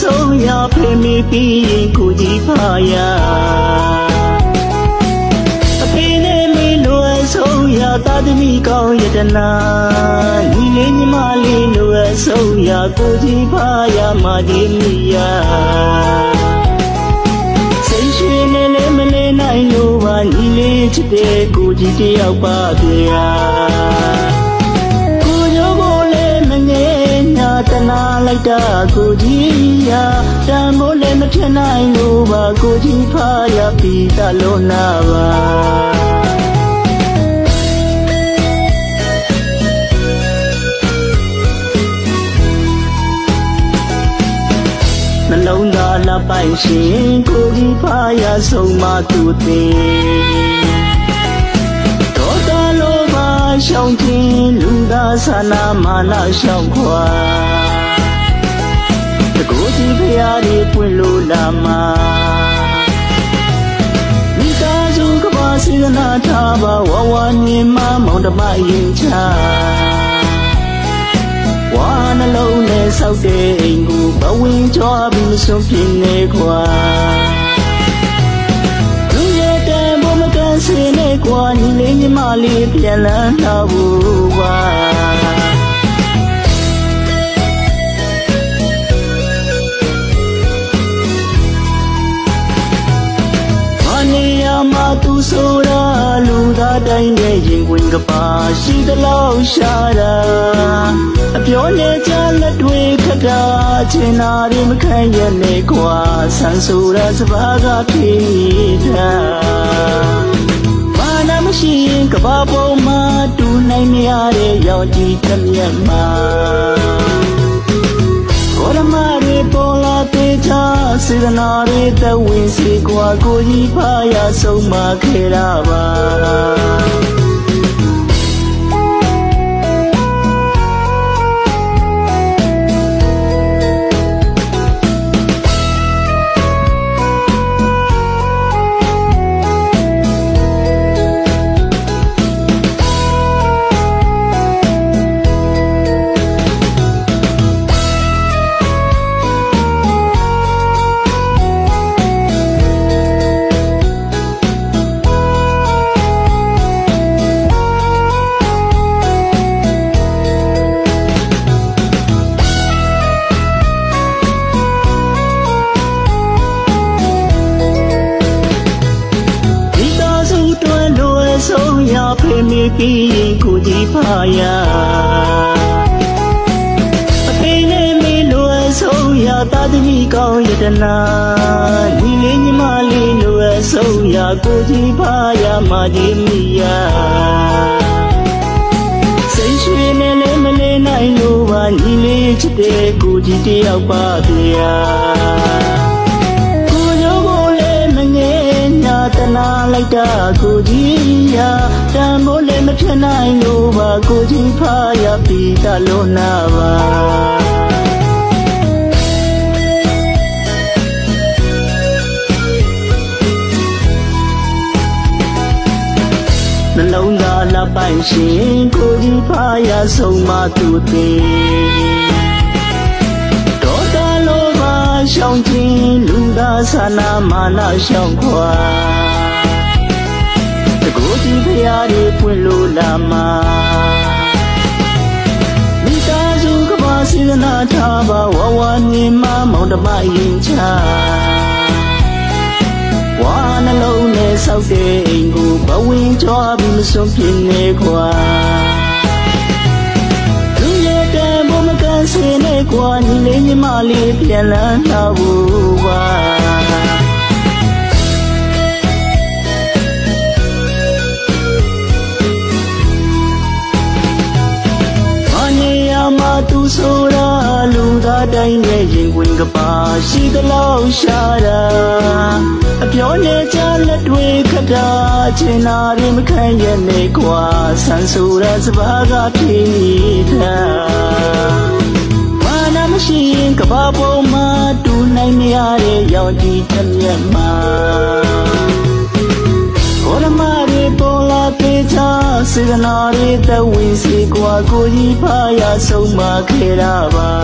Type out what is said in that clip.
ဆုံးရဖေမေပြီးရင်ကိုကြီးဖာရအဖေနဲ့မေလိုအဆုံးရတာသမီကောင်းယတနာညီလေးညီမလေးလိုအဆုံးရကိုကြီးဖာရမာဒီမီယာစိတ်ရွှင်နေလည်းမနေနိုင်လို့ပါညီလေးချစ်တဲ့ကိုကြီးတယောက်ပါဗျာ လိုက်တာကိုကြီးရာတန်မိုးလည်းမထင်နိုင်လို့ပါကိုကြီးဖာရပြီးတလုံးနာပါနှလုံးသားလပိုင်ရှင်ကိုကြီးဖာရဆုံးမသူသေးဒေါသလိုပါရှောင်းခြင်းလူသားဆန္ဒမာနရှောင်းခွာတ ကိုယ်ကြီးဖရာဒီပွင့်လို့လာမှာမိသားစုကပါစေတနာထားပါဝဝနေမမောင်တမရင်ချာဝါနှလုံးနဲ့ဆောက်တဲ့အိမ်ကိုဘဝင်ကြွားပြီးမဆုံးပြင်းနေခွာလူရဲ့တန်ဖို့မကန်စင်နေခွာညီလေးညီမလေးပြန်လန်းလာဖို့ပါ လူသားတိုင်းရဲ့ရင်ဝင်ကပါရှိသလောက်ရှာတာအပြောနဲ့ကြလက်တွေခက်တာချင်နာတွေမခံရနဲ့ကွာဆန်ဆိုရစပါးကပြေးတာမာနမရှိရင်ကဘာပေါ်မှာတူနိုင်မရတဲ့ရောင်ကြီးတစ်မျက်မှာကိုရမရေပေါ်လာသေးချာစေတနာရေတဝင်းစီကွာကိုကြီးဖာရဆုံးမခေရပါ မေပြီးရင်ကိုကြီးဖာရအဖေနဲ့မေလိုအဆုံးရတာသမီကောင်းယတနာညီလေးညီမလေးလိုအဆုံးရကိုကြီးဖာရမာဒီမီယာစိတ်ရွှင်နေလည်းမနေနိုင်လို့ပါညီလေးချစ်တဲ့ကိုကြီးတယောက်ပါဗျာ လိုက်တာကိုကြီးရာတန်မိုးလည်းမဖြစ်နိုင်လို့ပါကိုကြီးဖာရပြီးတလုံးနာပါနှလုံးသားလပိုင်ရှင်ကိုကြီးဖာရဆုံးမသူသေးဒေါသလိုပါရှောင်းခြင်းလူသားဆန္ဒမာနရှောင်းခွာတ ကိုယ်ဒီဖရာတွေပွင့်လို့လာမှာမိသားစုကပါစေတနာထားပါဝဝနေမမောင်တမရင်ချာဝါနှလုံးနဲ့ဆောက်တဲ့အိမ်ကိုဘဝင်ကြွားပြီးမဆုံးပြင်းနေခွာလူရဲ့တန်ဖို့မကန်စင်နဲ့ကွာညီလေးညီမလေးပြန်လန်းလာဖို့ပါ တိုင်းရဲ့ရင်ဝင်ကပါရှိသလောက်ရှာတာအပြောနဲ့ကြလက်တွေခက်တာချင်နာတွေမခံရနဲ့ကွာဆန်ဆိုရစပါးကပြေးတာမာနမရှိရင်ကဘာပေါ်မှာတူနိုင်မရတဲ့ရောင်ကြီးတစ်မျက်မှာကိုရမရေပေါ်လာသေးချာစေတနာရေတဝင်းစီကွာကိုကြီးဖာရဆုံးမခေရပါ